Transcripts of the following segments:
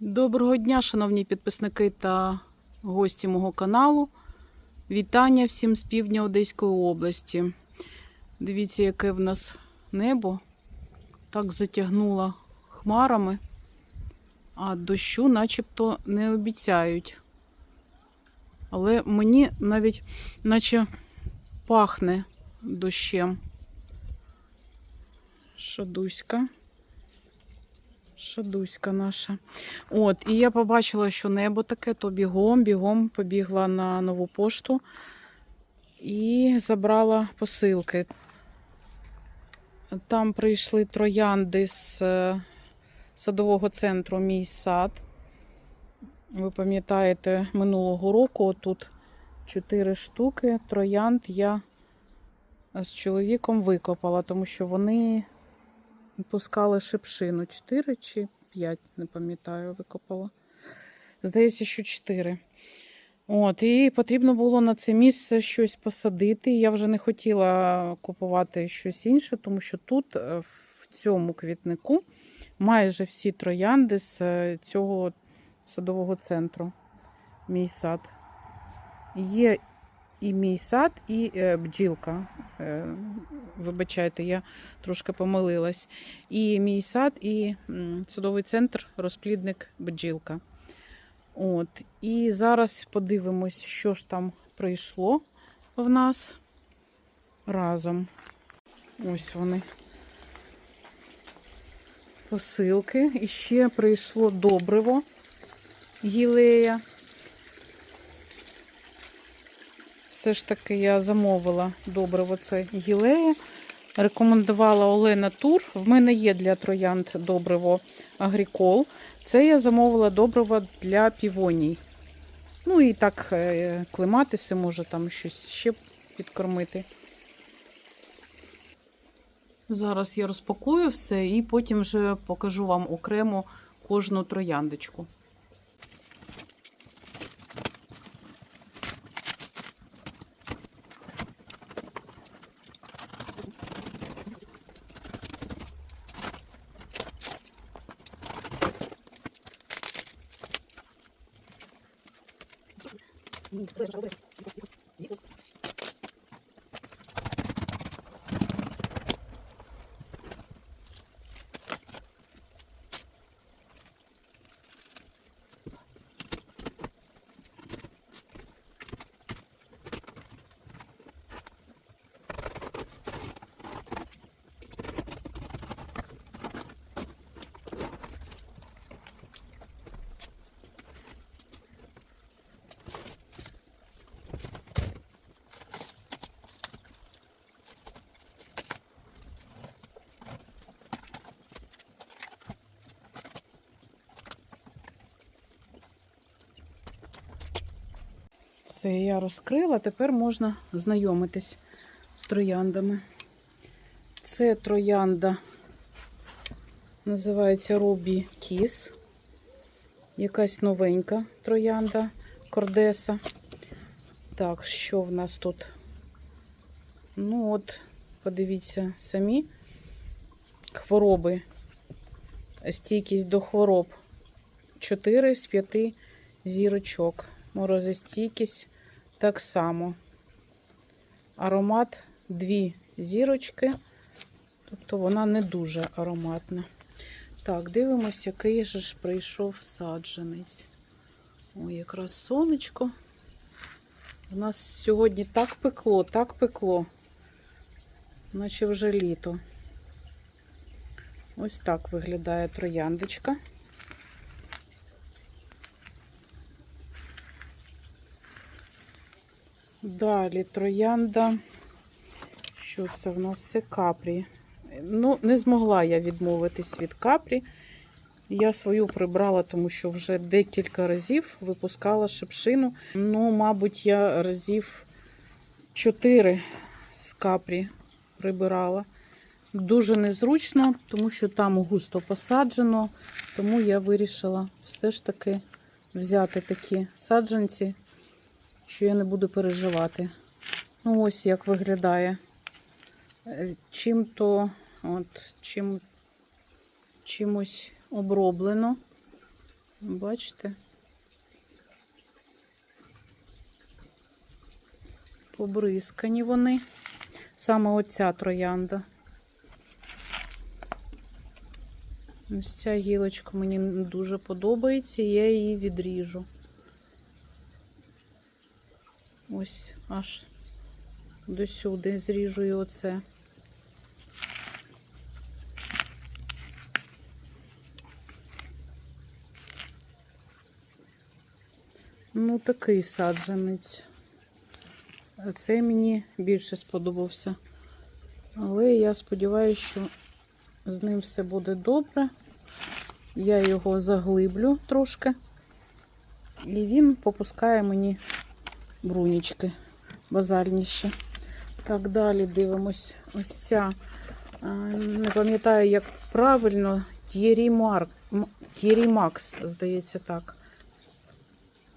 Доброго дня, шановні підписники та гості мого каналу. Вітання всім з півдня Одеської області. Дивіться, яке в нас небо. Так затягнуло хмарами, а дощу начебто не обіцяють. Але мені навіть наче пахне дощем. Шадуська. Шадуська наша. От, і я побачила, що небо таке, то бігом, бігом побігла на нову пошту і забрала посилки. Там прийшли троянди з е, садового центру Мій сад. Ви пам'ятаєте, минулого року тут чотири штуки троянд я з чоловіком викопала, тому що вони пускали шипшину. 4 чи 5, не пам'ятаю, викопала. Здається, що 4. От, і потрібно було на це місце щось посадити. Я вже не хотіла купувати щось інше, тому що тут, е, в цьому квітнику, майже всі троянди з е, цього садового центру. Мій сад. Є і мій сад, і е, бджілка. Е, вибачайте, я трошки помилилась. І мій сад, і садовий центр, розплідник бджілка. От. І зараз подивимось, що ж там прийшло в нас разом. Ось вони. Посилки. І ще прийшло добриво гілея. Все ж таки я замовила добриво це гілея. Рекомендувала Олена Тур. В мене є для троянд добриво Агрікол. Це я замовила добриво для півоній. Ну і так, е, клематиси, може там щось ще підкормити. Зараз я розпакую все і потім вже покажу вам окремо кожну трояндочку. Все, я розкрила, тепер можна знайомитись з трояндами. Це троянда, називається Робі Кіс. Якась новенька троянда Кордеса. Так, що в нас тут? Ну, от, подивіться самі хвороби, стійкість до хвороб. 4 з 5 зірочок. Морозостійкість так само. Аромат дві зірочки, тобто вона не дуже ароматна. Так, дивимось, який же ж прийшов саджанець. Ой, якраз сонечко. У нас сьогодні так пекло, так пекло, наче вже літо. Ось так виглядає трояндочка. Далі троянда. Що це в нас? Це капрі. Ну, не змогла я відмовитись від капрі. Я свою прибрала, тому що вже декілька разів випускала шипшину. Ну, мабуть, я разів 4 з капрі прибирала. Дуже незручно, тому що там густо посаджено. Тому я вирішила все ж таки взяти такі саджанці що я не буду переживати. Ну, ось як виглядає. Е, Чим-то, от, чим, чимось оброблено. Бачите? Побризкані вони. Саме оця троянда. Ось ця гілочка мені дуже подобається, я її відріжу. Ось аж до сюди зріжу оце. Ну, такий саджанець. А Цей мені більше сподобався. Але я сподіваюся, що з ним все буде добре. Я його заглиблю трошки. І він попускає мені брунічки базальніші. Так, далі дивимось. Ось ця. Не пам'ятаю, як правильно, Т'єрі Макс, здається, так.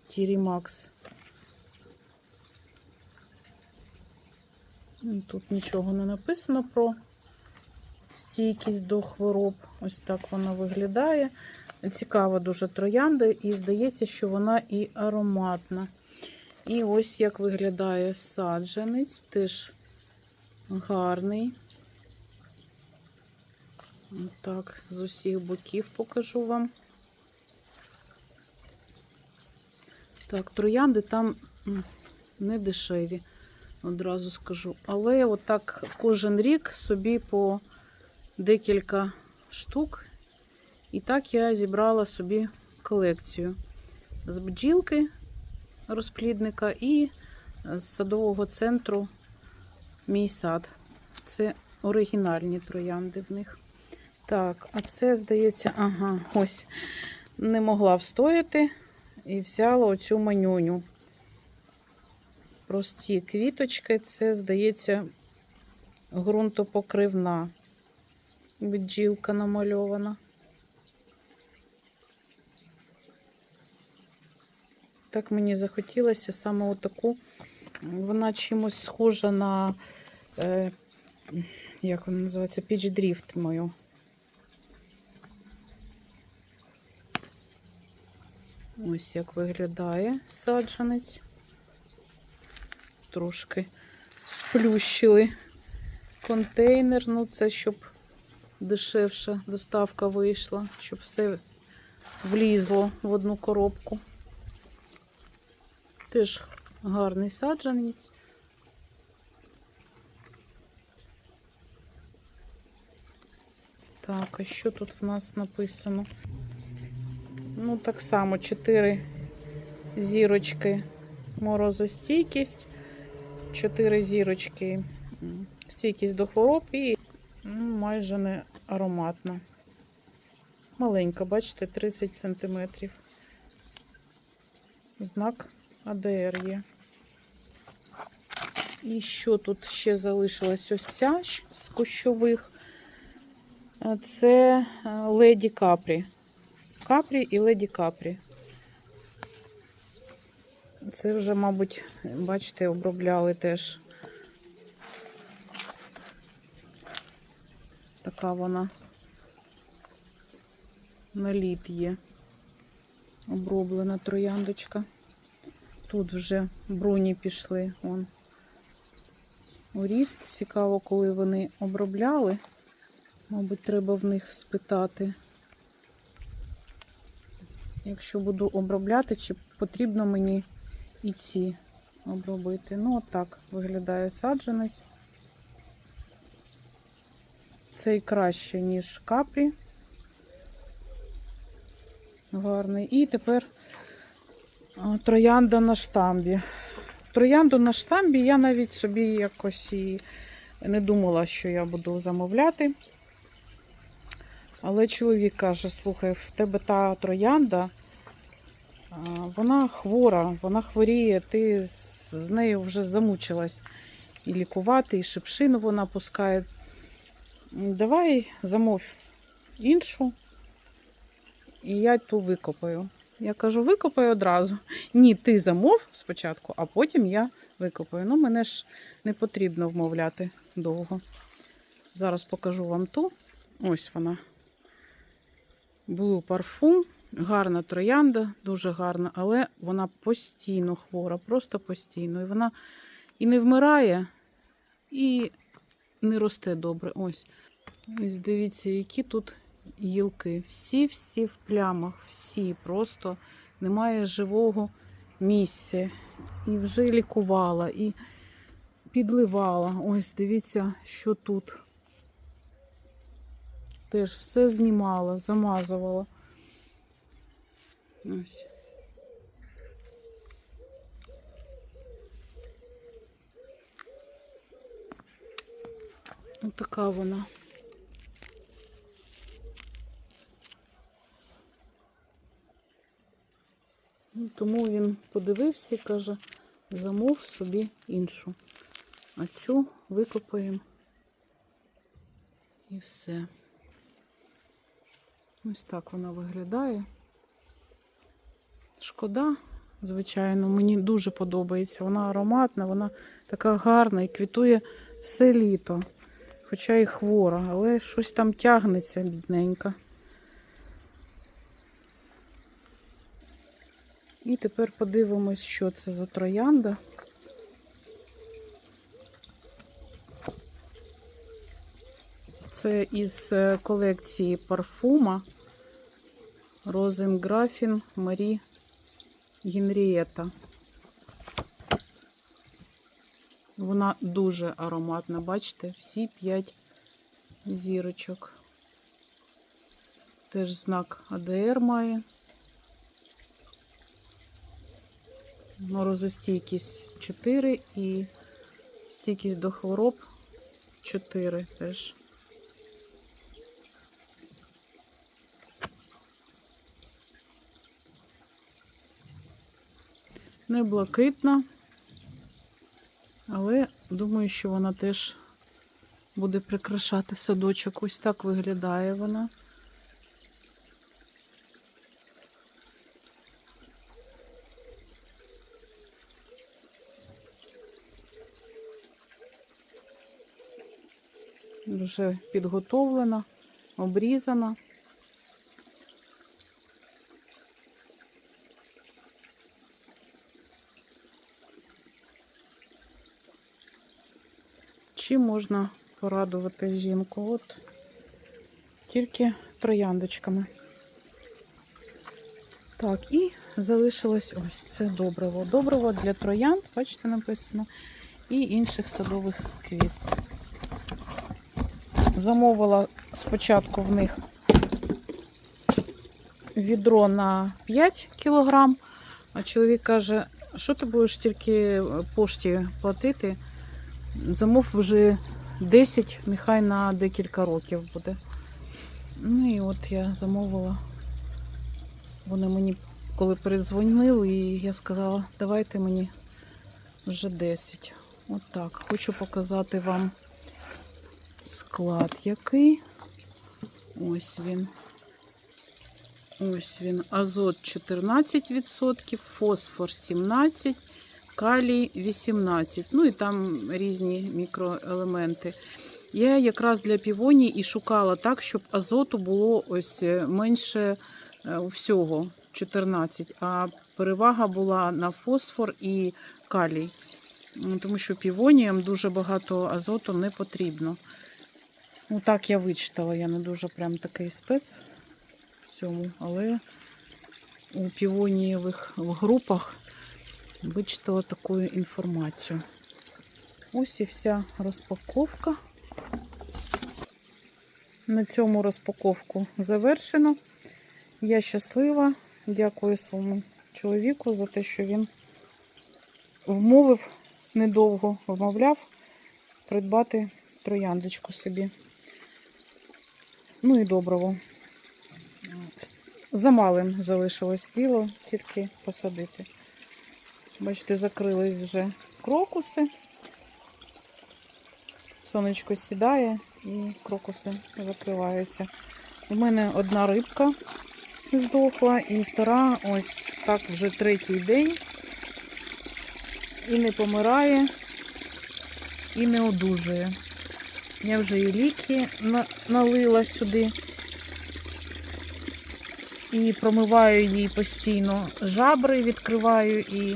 Т'єрі Макс. Тут нічого не написано про стійкість до хвороб. Ось так вона виглядає. Цікава дуже троянда, і здається, що вона і ароматна. І ось як виглядає саджанець, теж гарний. Так, з усіх боків покажу вам. Так, троянди там не дешеві, одразу скажу. Але отак кожен рік собі по декілька штук. І так я зібрала собі колекцію з бджілки розплідника і з садового центру мій сад. Це оригінальні троянди в них. Так, а це, здається, ага, ось не могла встояти і взяла оцю манюню. Прості квіточки, це, здається, ґрунтопокривна. Бджілка намальована. Так мені захотілося саме отаку. Вона чимось схожа на, е, як вона називається, пічдріфт мою. Ось як виглядає саджанець. Трошки сплющили контейнер. Ну, це щоб дешевша доставка вийшла, щоб все влізло в одну коробку. Теж гарний саджанець. Так, а що тут в нас написано? Ну, так само 4 зірочки морозостійкість, 4 зірочки стійкість до хвороб і ну, майже не ароматна. Маленька, бачите, 30 см. Знак АДР є. І що тут ще залишилось ось ця з кущових? Це Леді Капрі. Капрі і Леді Капрі. Це вже, мабуть, бачите, обробляли теж. Така вона наліт є. Оброблена трояндочка. Тут вже бруні пішли. Вон. У ріст. Цікаво, коли вони обробляли. Мабуть, треба в них спитати. Якщо буду обробляти, чи потрібно мені і ці обробити. Ну, отак виглядає саджанець. Цей краще, ніж капрі. Гарний. І тепер троянда на штамбі. Троянду на штамбі я навіть собі якось і не думала, що я буду замовляти. Але чоловік каже: слухай, в тебе та троянда, вона хвора, вона хворіє, ти з нею вже замучилась і лікувати, і шипшину вона пускає. Давай замов іншу, і я ту викопаю. Я кажу, викопай одразу. Ні, ти замов спочатку, а потім я викопаю. Ну, мене ж не потрібно вмовляти довго. Зараз покажу вам ту. Ось вона. Blue парфум. Гарна троянда, дуже гарна, але вона постійно хвора, просто постійно. І вона і не вмирає, і не росте добре. Ось. Ось дивіться, які тут гілки. Всі-всі в плямах, всі просто немає живого місця. І вже лікувала, і підливала. Ось дивіться, що тут. Теж все знімала, замазувала. Ось. Ось така вона. Тому він подивився і каже, замов собі іншу. А цю викопаємо і все. Ось так вона виглядає. Шкода, звичайно, мені дуже подобається. Вона ароматна, вона така гарна і квітує все літо. Хоча і хвора, але щось там тягнеться, бідненька. І тепер подивимось, що це за троянда. Це із е, колекції парфума Розенграфін Марі Генрієта. Вона дуже ароматна, бачите, всі п'ять зірочок. Теж знак АДР має. Морозостійкість 4 і стійкість до хвороб 4 теж. Не блакитна, але думаю, що вона теж буде прикрашати садочок. Ось так виглядає вона. Вже підготовлена, обрізана. Чим можна порадувати жінку? От тільки трояндочками. Так, і залишилось ось це добриво. Добриво для троянд, бачите, написано, і інших садових квіт. Замовила спочатку в них відро на 5 кілограм, а чоловік каже, що ти будеш тільки пошті платити? Замов вже 10, нехай на декілька років буде. Ну і от я замовила. Вони мені коли передзвонили, і я сказала, давайте мені вже 10. От так. Хочу показати вам склад який. Ось він. Ось він. Азот 14%, фосфор 17%, калій 18%. Ну і там різні мікроелементи. Я якраз для півоні і шукала так, щоб азоту було ось менше е, всього 14, а перевага була на фосфор і калій. Тому що півоніям дуже багато азоту не потрібно. Ну, так я вичитала, я не дуже прям такий спец в цьому, але у півонієвих групах вичитала таку інформацію. Ось і вся розпаковка. На цьому розпаковку завершено. Я щаслива. Дякую своєму чоловіку за те, що він вмовив недовго, вмовляв придбати трояндочку собі. Ну і доброго. Замалим залишилось діло, тільки посадити. Бачите, закрились вже крокуси. Сонечко сідає і крокуси закриваються. У мене одна рибка здохла, і втора ось так вже третій день. І не помирає, і не одужує. Я вже і ліки налила сюди. І промиваю їй постійно жабри, відкриваю і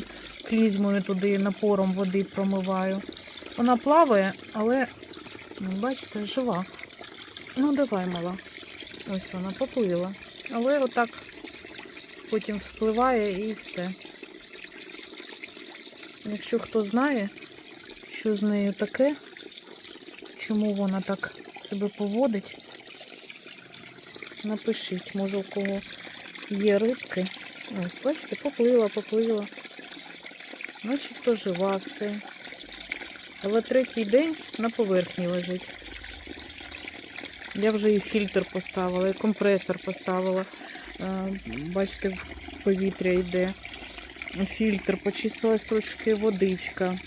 клізмою туди напором води промиваю. Вона плаває, але, ну, бачите, жива. Ну, давай, мала. Ось вона поплила. Але отак потім вспливає і все. Якщо хто знає, що з нею таке, чому вона так себе поводить, напишіть, може у кого є рибки. Ось, бачите, поплила, поплила. Начебто жива все. Але третій день на поверхні лежить. Я вже і фільтр поставила, і компресор поставила. Е, Бачите, повітря йде. Фільтр, почистила стручки водичка.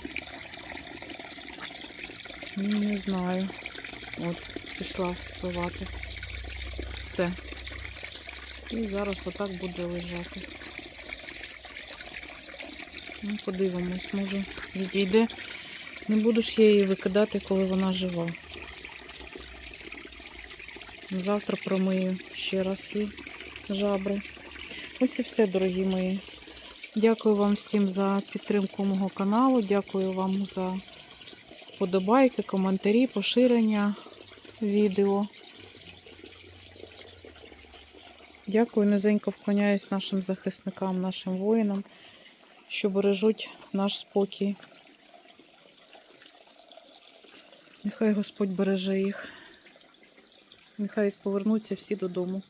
Не знаю. От, пішла вспливати. Все. І зараз отак буде лежати. Ну, подивимось, може відійде. Не буду ж я її викидати, коли вона жива. Завтра промию ще раз їй жабри. Ось і все, дорогі мої. Дякую вам всім за підтримку мого каналу. Дякую вам за вподобайки, коментарі, поширення відео. Дякую, низенько вклоняюсь нашим захисникам, нашим воїнам, що бережуть наш спокій. Нехай Господь береже їх. Нехай повернуться всі додому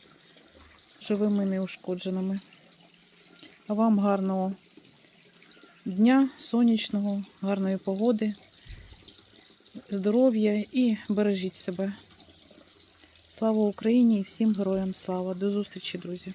живими і неушкодженими. А вам гарного дня, сонячного, гарної погоди, здоров'я і бережіть себе. Слава Україні і всім героям слава. До зустрічі, друзі!